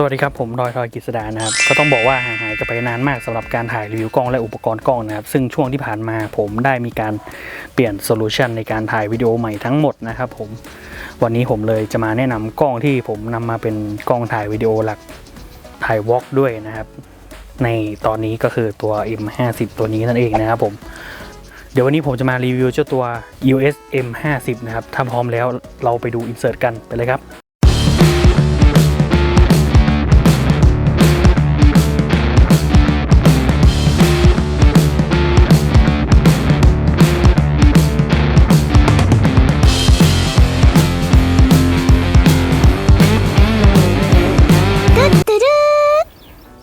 สวัสดีครับ ผมดอยทอยกิษดานะครับ ก็ต้องบอกว่าห่างหายกันไปนานมากสำหรับการถ่ายรีวิวกล้องและอุปกรณ์กล้องนะครับ ซึ่งช่วงที่ผ่านมาผมได้มีการเปลี่ยนโซลูชันในการถ่ายวิดีโอใหม่ทั้งหมดนะครับผมวันนี้ผมเลยจะมาแนะนำกล้องที่ผมนำมาเป็นกล้องถ่ายวิดีโอหลักถ่ายวอล์กด้วยนะครับ ในตอนนี้ก็คือตัว M50 ตัวนี้นั่นเองนะครับผมเดี๋ยววันนี้ผมจะมารีวิวเจ้าตัว EOS M50 นะครับถ้าพร้อมแล้วเราไปดูอินเสิร์ตกันไปเลยครับ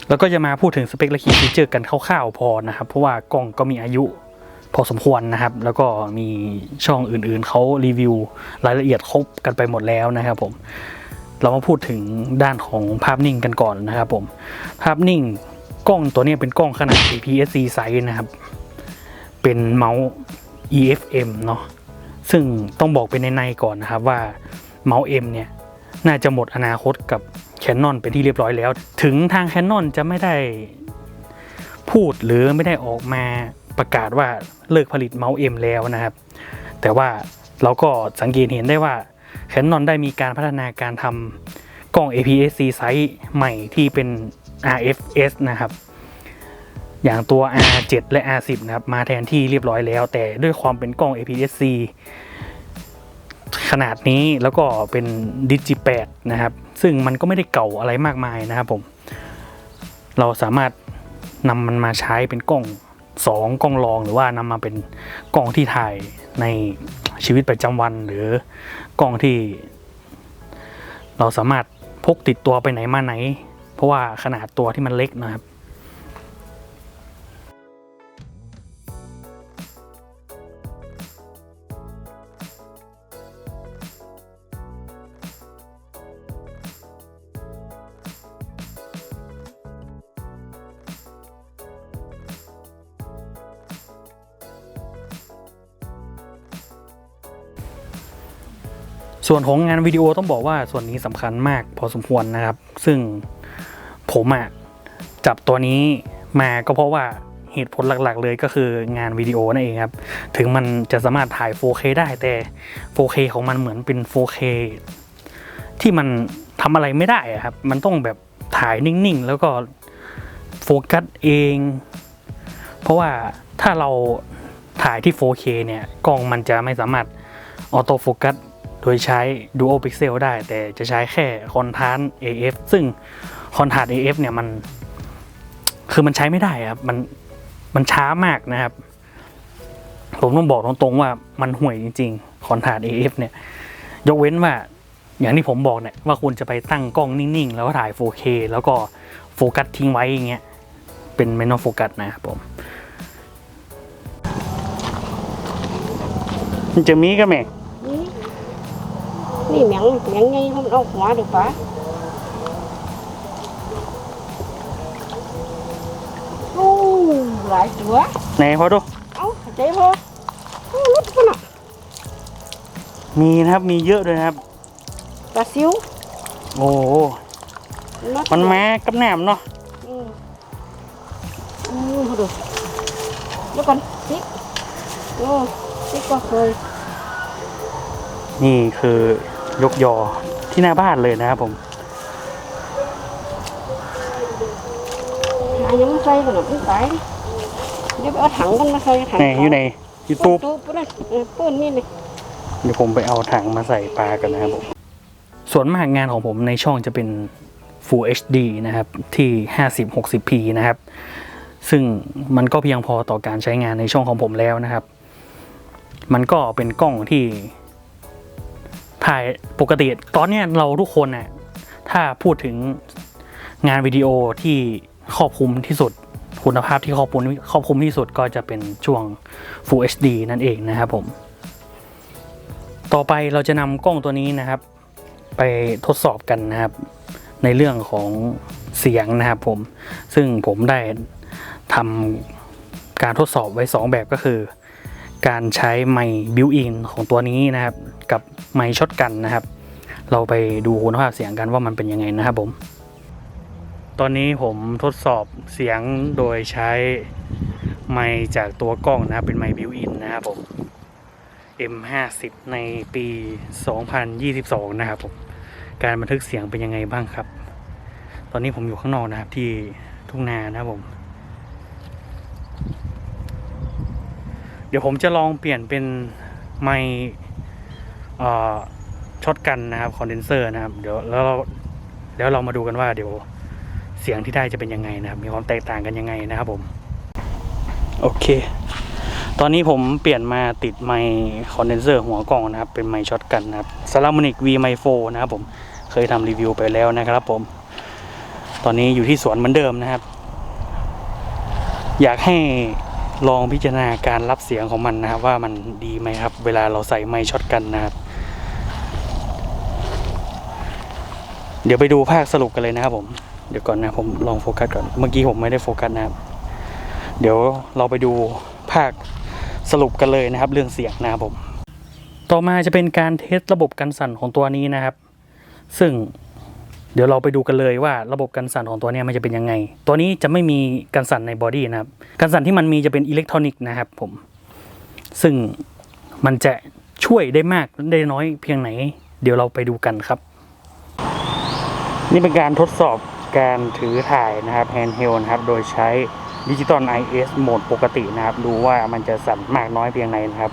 แล้วก็จะมาพูดถึงสเปคและคีย์ฟีเจอร์กันคร่าวๆพอนะครับ เพราะว่ากล้องก็มีอายุพอสมควรนะครับ แล้วก็มีช่องอื่นๆเขารีวิวรายละเอียดครบกันไปหมดแล้วนะครับผมเรามาพูดถึงด้านของภาพนิ่งกันก่อนนะครับผมภาพนิ่งกล้องตัวนี้เป็นกล้องขนาด APS-C ไซส์นะครับ เป็นเมาส์ EFM เนาะซึ่งต้องบอกเป็นในๆก่อนนะครับว่าเมาส์ M เนี่ยน่าจะหมดอนาคตกับ Canon เป็นที่เรียบร้อยแล้ว ถึงทาง Canon จะไม่ได้พูดหรือไม่ได้ออกมาประกาศว่าเลิกผลิตเมาส์ M แล้วนะครับ แต่ว่าเราก็สังเกตเห็นได้ว่า Canon ได้มีการพัฒนาการทำกล้อง APS-C ไซส์ใหม่ที่เป็น RFS นะครับ อย่างตัว R7 และ R10 นะครับ มาแทนที่เรียบร้อยแล้ว แต่ด้วยความเป็นกล้อง APS-C ขนาดนี้แล้วก็เป็นดิจิแปดนะครับ ซึ่งมันก็ไม่ได้เก่าอะไรมากมายนะครับผม เราสามารถนำมันมาใช้เป็นกล้องสองกล้องรองหรือว่านำมาเป็นกล้องที่ถ่ายในชีวิตประจำวัน หรือกล้องที่ เราสามารถพกติดตัวไปไหนมาไหน เพราะว่าขนาดตัวที่มันเล็กนะครับ ส่วนของงานวิดีโอต้องบอกว่าส่วนนี้สำคัญมากพอสมควรนะครับ ซึ่งผมอะจับตัวนี้มาก็เพราะว่าเหตุผลหลักๆ เลยก็คืองานวิดีโอนั่นเองครับ ถึงมันจะสามารถถ่าย 4K ได้แต่ 4K ของมันเหมือนเป็น 4K ที่มันทำอะไรไม่ได้ครับ มันต้องแบบถ่ายนิ่งๆ แล้วก็โฟกัสเอง เพราะว่าถ้าเราถ่ายที่ 4K เนี่ยกล้องมันจะไม่สามารถออโต้โฟกัส โดยใช้ Dual Pixel ได้ แต่จะใช้แค่คอนทาน AF ซึ่งคอนทาน AF เนี่ยมัน คือมันใช้ไม่ได้ครับ มันมันช้ามากนะครับ ผมต้องบอกตรงๆว่ามันห่วยจริงๆคอนทาน AF เนี่ย ยกเว้นว่าอย่างที่ผมบอกเนี่ยว่าคุณจะไปตั้งกล้องนิ่งๆ แล้วก็ถ่าย 4K แล้วก็โฟกัสทิ้งไว้อย่างเงี้ยเป็นเมนโฟกัสนะครับผมจะมีก็แม่ นี่นี่เหมียงเหมียงไง không đâu hóa được quá Ô, lại chữa ไหนพอดู áo chạy vô Ô, lút con ạ มีนะครับมีเยอะด้วยนะครับ cà xíu โอ้โห nó มันมากับแหนมเนาะ ừ. Ừ, thôi được nó còn tiếp ừ, tiếp qua khơi นี่คือ ยกยอที่หน้าบ้านเลยนะครับผม hai nhắm xây rồi nó cũng phải nếu ở thẳng con nó xây ไหน thẳng อยู่ไหนยูทูบ túp túp đây ừ, ปืนนี่นี่เดี๋ยวผมไปเอาถังมาใส่ปลากันนะครับผมส่วนมากงานของผมในช่องจะเป็น Full HD นะครับที่ 50-60p นะครับ ซึ่งมันก็เพียงพอต่อการใช้งานในช่องของผมแล้วนะครับ มันก็เป็นกล้องที่ ถ่ายปกติตอนเนี้ยเราทุกคนน่ะถ้าพูดถึงงานวิดีโอที่ครอบคลุมที่สุดคุณภาพที่ครอบคลุมครอบคลุมที่สุดก็จะเป็นช่วง Full HD นั่นเองนะครับผม ต่อไปเราจะนำกล้องตัวนี้นะครับ ไปทดสอบกันนะครับ ในเรื่องของเสียงนะครับผม ซึ่งผมได้ทำการทดสอบไว้ 2 แบบก็คือ การใช้ไมค์บิวอินของตัวนี้นะครับ กับไมค์ช็อตกันนะครับ เราไปดูคุณภาพเสียงกันว่ามันเป็นยังไงนะครับผม ตอนนี้ผมทดสอบเสียงโดยใช้ไมค์จากตัวกล้องนะครับเป็นไมค์บิวอินนะครับผม M50 ในปี 2022 นะครับผม การบันทึกเสียงเป็นยังไงบ้างครับ ตอนนี้ผมอยู่ข้างนอกนะครับที่ทุ่งนานะครับผม ดี๋ยวผมจะลองเปลี่ยนเป็นไมค์ช็อตกันนะครับคอนเดนเซอร์นะครับเดี๋ยวแล้วเราแล้วเรามาดูกันว่าเดี๋ยวเสียงที่ได้จะเป็นยังไงนะครับ มีความแตกต่างกันยังไงนะครับผมโอเค ตอนนี้ผมเปลี่ยนมาติดไมค์คอนเดนเซอร์หัวกล้องนะครับ เป็นไมค์ช็อตกันนะครับ s a l a m o n i c V Mic 4นะครับผมเคยทำรีวิวไปแล้วนะครับผม ตอนนี้อยู่ที่สวนเหมือนเดิมนะครับ อยากให้ ลองพิจารณาการรับเสียงของมันนะครับ ว่ามันดีไหมครับ เวลาเราใส่ไมค์ช็อตกันนะครับ เดี๋ยวไปดูภาคสรุปกันเลยนะครับผมเดี๋ยวก่อนนะผมลองโฟกัสก่อนเมื่อกี้ผมไม่ได้โฟกัสนะครับ เดี๋ยวเราไปดูภาคสรุปกันเลยนะครับ เรื่องเสียงนะครับผม ต่อมาจะเป็นการเทสระบบกันสั่นของตัวนี้นะครับ ซึ่ง เดี๋ยวเราไปดูกันเลยว่าระบบกันสั่นของตัวนี้มันจะเป็นยังไง ตัวนี้จะไม่มีกันสั่นในบอดี้นะครับ กันสั่นที่มันมีจะเป็นอิเล็กทรอนิกส์นะครับผม ซึ่งมันจะช่วยได้มากได้น้อยเพียงไหน เดี๋ยวเราไปดูกันครับ นี่เป็นการทดสอบการถือถ่ายนะครับแฮนด์เฮลนะครับ โดยใช้ดิจิตอล IS โหมดปกตินะครับ ดูว่ามันจะสั่นมากน้อยเพียงไหนนะครับ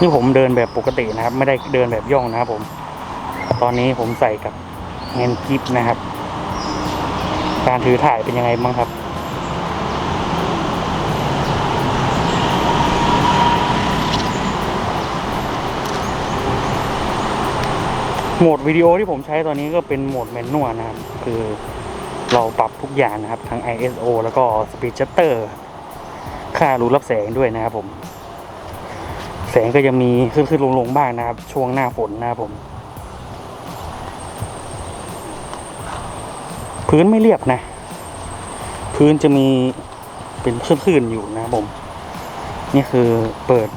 นี่ผมเดินแบบปกตินะครับ ไม่ได้เดินแบบย่องนะครับผม ตอนนี้ผมใส่กับแฮนกิฟนะครับ การถือถ่ายเป็นยังไงบ้างครับ โหมดวิดีโอที่ผมใช้ตอนนี้ก็เป็นโหมดแมนนวลนะครับ คือเราปรับทุกอย่างนะครับ ทั้ง ISO แล้วก็ Speed Shutter ค่ารูรับแสงด้วยนะครับผม แสงก็จะมีขึ้นขึ้นลงลงบ้างนะครับ ช่วงหน้าฝนนะครับผม พื้นไม่เรียบนะ พื้นจะมีเป็นคลื่นๆอยู่นะผมนี่คือเปิด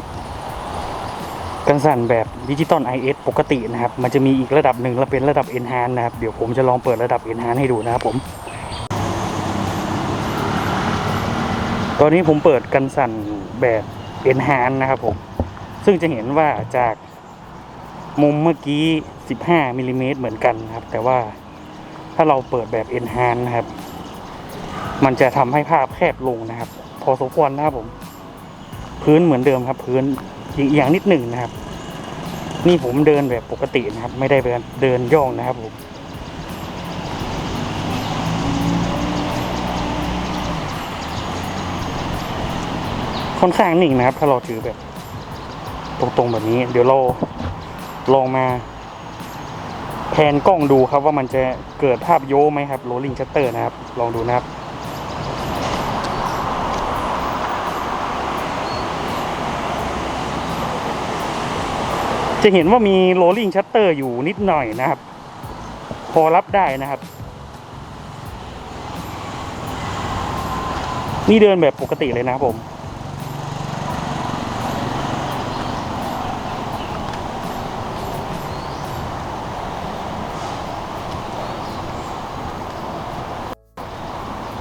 กันสั่นแบบดิจิตอล IS ปกตินะครับ มันจะมีอีกระดับหนึ่งและเป็นระดับ Enhance นะครับ เดี๋ยวผมจะลองเปิดระดับ Enhance ให้ดูนะครับผม ตอนนี้ผมเปิดกันสั่นแบบ Enhance นะครับผม ซึ่งจะเห็นว่าจากมุมเมื่อกี้ 15มิลลิเมตรเหมือนกันนะครับ แต่ว่า ถ้าเราเปิดแบบ Enhance นะครับ มันจะทำให้ภาพแคบลงนะครับ พอสมควรนะครับผม พื้นเหมือนเดิมครับ พื้นอีกอย่างนิดหนึ่งนะครับ นี่ผมเดินแบบปกตินะครับ ไม่ได้เดินเดินย่องนะครับผมค่อนข้างนิ่งนะครับ ถ้าเราถือแบบ ตรงๆแบบนี้ เดี๋ยวเราลองมา แพนกล้องดูครับว่ามันจะเกิดภาพโยไหมครับ rolling shutter นะครับ ลองดูนะครับจะเห็นว่ามี rolling shutter อยู่นิดหน่อยนะครับ พอรับได้นะครับ นี่เดินแบบปกติเลยนะครับผม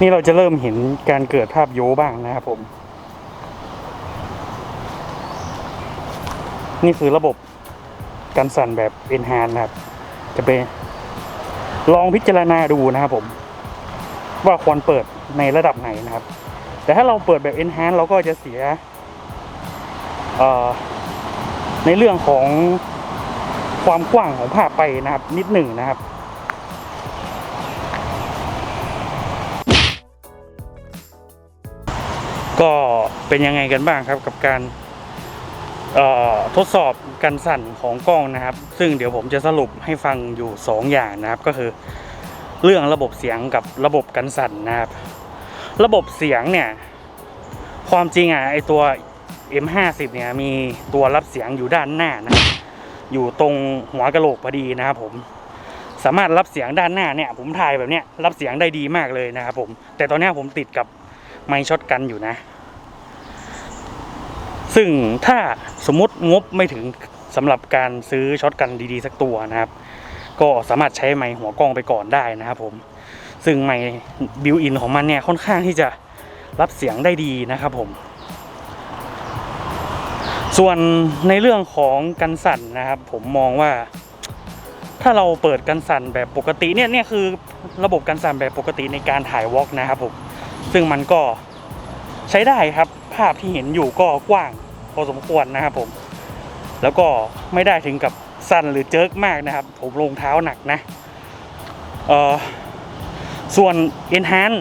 นี่เราจะเริ่มเห็นการเกิดภาพโยบ้างนะครับผม นี่คือระบบการสั่นแบบ Enhance นะครับ จะเป็นลองพิจารณาดูนะครับผม ว่าควรเปิดในระดับไหนนะครับ แต่ถ้าเราเปิดแบบ Enhance เราก็จะเสียในเรื่องของความกว้างของภาพไปนะครับนิดหนึ่งนะครับ ก็เป็นยังไงกันบ้างครับกับการทดสอบการสั่นของกล้องนะครับ ซึ่งเดี๋ยวผมจะสรุปให้ฟังอยู่ 2 อย่างนะครับ ก็คือเรื่องระบบเสียงกับระบบการสั่นนะครับ ระบบเสียงเนี่ย ความจริงอะไอตัว M50 เนี่ยมีตัวรับเสียงอยู่ด้านหน้านะอยู่ตรงหัวกะโหลกพอดีนะครับผมสามารถรับเสียงด้านหน้าเนี่ย ผมถ่ายแบบเนี้ยรับเสียงได้ดีมากเลยนะครับผม แต่ตอนนี้ผมติดกับ ไมค์ช็อตกันอยู่นะ ซึ่งถ้าสมมติงบไม่ถึงสำหรับการซื้อช็อตกันดีๆ สักตัวนะครับ ก็สามารถใช้ไมค์หัวกล้องไปก่อนได้นะครับผม ซึ่งไมค์บิวอินของมันเนี่ยค่อนข้างที่จะรับเสียงได้ดีนะครับผม ส่วนในเรื่องของกันสั่นนะครับ ผมมองว่า ถ้าเราเปิดกันสั่นแบบปกติเนี่ยเนี่ยคือระบบกันสั่นแบบปกติในการถ่ายวอล์กนะครับผม ซึ่งมันก็ใช้ได้ครับ ภาพที่เห็นอยู่ก็กว้างพอสมควรนะครับผม แล้วก็ไม่ได้ถึงกับสั่นหรือเจิกมากนะครับ ผมลงเท้าหนักนะเออส่วน enhance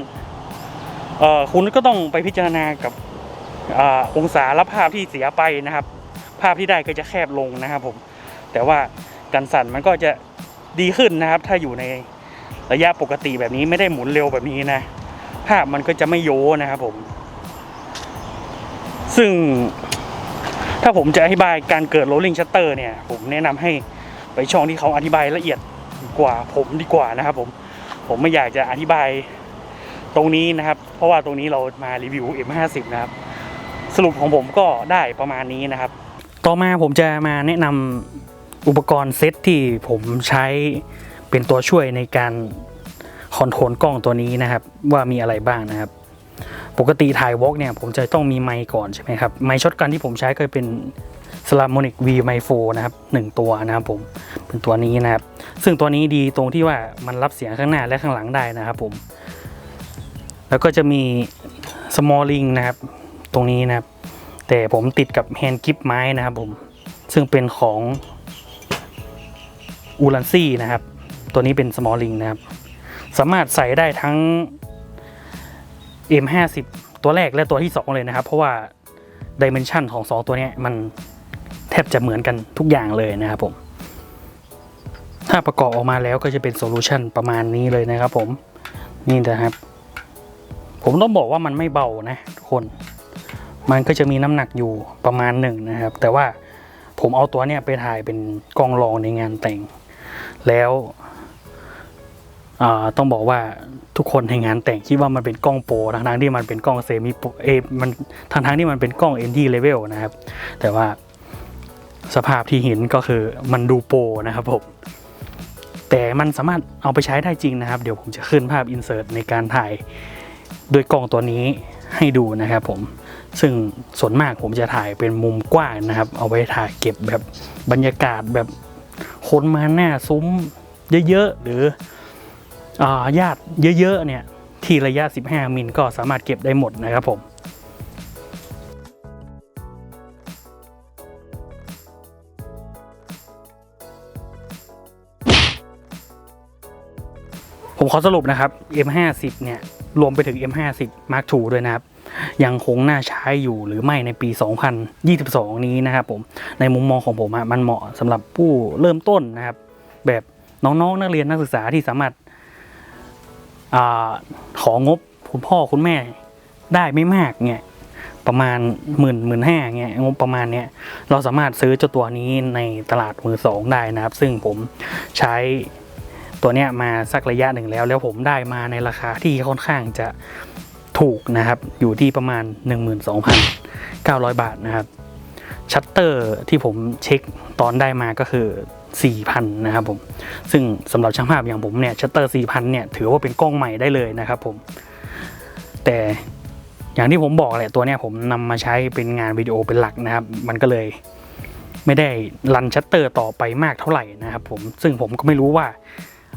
เออคุณก็ต้องไปพิจารณากับอองศาและภาพที่เสียไปนะครับ ภาพที่ได้ก็จะแคบลงนะครับผม แต่ว่าการสั่นมันก็จะดีขึ้นนะครับ ถ้าอยู่ในระยะปกติแบบนี้ไม่ได้หมุนเร็วแบบนี้นะ ภาพมันก็จะไม่โยนะครับผม ซึ่งถ้าผมจะอธิบายการเกิด rolling shutter เนี่ย ผมแนะนำให้ไปช่องที่เขาอธิบายละเอียดกว่าผมดีกว่านะครับ ผม ผมไม่อยากจะอธิบายตรงนี้นะครับ เพราะว่าตรงนี้เรามารีวิว M50 นะครับ สรุปของผมก็ได้ประมาณนี้นะครับ ต่อมาผมจะมาแนะนำอุปกรณ์เซตที่ผมใช้เป็นตัวช่วยในการ คอนโทรลกล้องตัวนี้นะครับ ว่ามีอะไรบ้างนะครับ ปกติถ่ายวอล์กเนี่ย ผมจะต้องมีไมค์ก่อนใช่ไหมครับ ไมค์ช็อตกันที่ผมใช้ก็เป็น s l a m o n i c V Mic 4นะครับหนึ่งตัวนะครับผมเป็นตัวนี้นะครับ ซึ่งตัวนี้ดีตรงที่ว่ามันรับเสียงข้างหน้าและข้างหลังได้นะครับผม แล้วก็จะมี small ring นะครับ ตรงนี้นะครับ แต่ผมติดกับแฮนด์กิฟไม้นะครับผมซึ่งเป็นของอูลันซี่นะครับ ตัวนี้เป็น small ring นะครับ สามารถใส่ได้ทั้ง M50 ตัวแรกและตัวที่ 2 เลยนะครับ เพราะว่าดิเมนชันของ 2 ตัวนี้มันแทบจะเหมือนกันทุกอย่างเลยนะครับผม ถ้าประกอบออกมาแล้วก็จะเป็นโซลูชันประมาณนี้เลยนะครับผม นี่นะครับ ผมต้องบอกว่ามันไม่เบานะทุกคน มันก็จะมีน้ำหนักอยู่ประมาณหนึ่งนะครับ แต่ว่าผมเอาตัวเนี้ยไปถ่ายเป็นกล้องรองในงานแต่ง แล้ว ต้องบอกว่าทุกคนในงานแต่งคิดว่ามันเป็นกล้องโปรทั้งที่มันเป็นกล้องเซมิโปรเอมันทั้งที่มันเป็นกล้อง ND level นะครับ แต่ว่าสภาพที่เห็นก็คือมันดูโปรนะครับผมแต่มันสามารถเอาไปใช้ได้จริงนะครับ เดี๋ยวผมจะขึ้นภาพอินเสิร์ตในการถ่ายด้วยกล้องตัวนี้ให้ดูนะครับผมซึ่งส่วนมากผมจะถ่ายเป็นมุมกว้างนะครับ เอาไว้ถ่ายเก็บแบบบรรยากาศแบบคนมาหน้าซุ้มเยอะๆหรือ อาญาติเยอะๆเนี่ยที่ระยะ 15 มิลก็สามารถเก็บได้หมดนะครับผมผมขอสรุปนะครับ M50 เนี่ยรวมไปถึง M50 Mark II ด้วยนะครับ ยังคงน่าใช้อยู่หรือไม่ในปี 2022 นี้นะครับผมในมุมมองของผมมันเหมาะสำหรับผู้เริ่มต้นนะครับ แบบน้องๆนักเรียนนักศึกษาที่สามารถ ของบคุณพ่อคุณแม่ได้ไม่มากเนี่ยประมาณหมื่นหมื่นห้าเนี่ยงบประมาณเนี้ยเราสามารถซื้อเจ้าตัวนี้ในตลาดมือสองได้นะครับ ซึ่งผมใช้ตัวเนี้ยมาสักระยะหนึ่งแล้ว แล้วผมได้มาในราคาที่ค่อนข้างจะถูกนะครับ อยู่ที่ประมาณ 12,900 บาทนะครับ ชัตเตอร์ที่ผมเช็คตอนได้มาก็คือ 4,000 นะครับผม ซึ่งสำหรับช่างภาพอย่างผมเนี่ยชัตเตอร์ 4,000 เนี่ยถือว่าเป็นกล้องใหม่ได้เลยนะครับผม แต่อย่างที่ผมบอกแหละตัวเนี้ยผมนำมาใช้เป็นงานวิดีโอเป็นหลักนะครับ มันก็เลยไม่ได้รันชัตเตอร์ต่อไปมากเท่าไหร่นะครับผมซึ่งผมก็ไม่รู้ว่า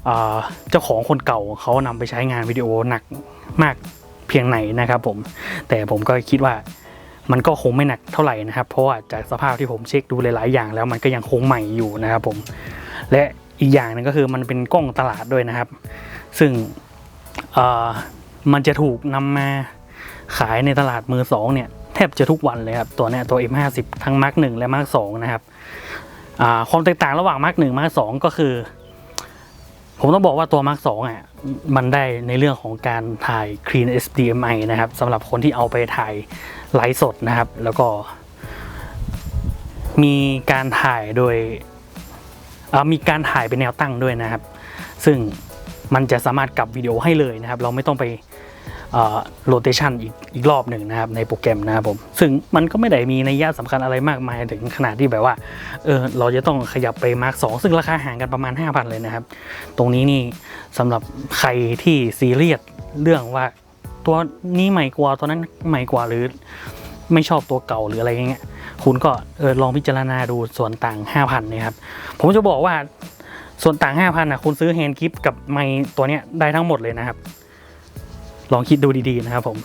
เอ่อเจ้าของคนเก่าเขานำไปใช้งานวิดีโอหนักมากเพียงไหนนะครับผมแต่ผมก็คิดว่า มันก็คงไม่หนักเท่าไหร่นะครับ เพราะว่าจากสภาพที่ผมเช็คดูหลายๆอย่างแล้วมันก็ยังคงใหม่อยู่นะครับผม และอีกอย่างหนึงก็คือมันเป็นกล้องตลาดด้วยนะครับ ซึ่งมันจะถูกนำมาขายในตลาดมือสองเนี่ยแทบจะทุกวันเลยครับ ตัวเนี้ยตัว M50 ทั้ง Mark 1 และ Mark 2 นะครับความแตกต่างระหว่าง Mark 1 Mark 2 ก็คือ ผมต้องบอกว่าตัว Mark 2อะมันได้ในเรื่องของการถ่าย Clean HDMI นะครับสำหรับคนที่เอาไปถ่าย ไลฟ์สดนะครับ แล้วก็มีการถ่ายโดยมีการถ่ายเป็นแนวตั้งด้วยนะครับ ซึ่งมันจะสามารถกลับวิดีโอให้เลยนะครับ เราไม่ต้องไปโรเตชันอีกอีกรอบหนึ่งนะครับในโปรแกรมนะครับผมซึ่งมันก็ไม่ได้มีนัยยะสำคัญอะไรมากมายถึงขนาดที่แบบว่าเออเราจะต้องขยับไปมาร์กสซึ่งราคาห่างกันประมาณ 5,000 เลยนะครับ ตรงนี้นี่สำหรับใครที่ซีเรียสเรื่องว่า ตัวนี้ใหม่กว่าตัวนั้นใหม่กว่าหรือ ไม่ชอบตัวเก่าหรืออะไรอย่างเงี้ยคุณก็เออลองพิจารณาดูส่วนต่าง 5,000นะครับผมจะบอกว่าส่วนต่าง 5,000นะคุณซื้อแฮนด์กิฟกับไมค์ตัวเนี้ยได้ทั้งหมดเลยนะครับ ลองคิดดูดีๆนะครับผม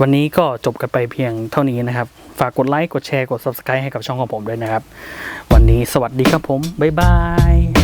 วันนี้ก็จบกันไปเพียงเท่านี้นะครับ ฝากกดไลค์กดแชร์กด subscribe ให้กับช่องของผมด้วยนะครับ วันนี้สวัสดีครับผม บ๊ายบาย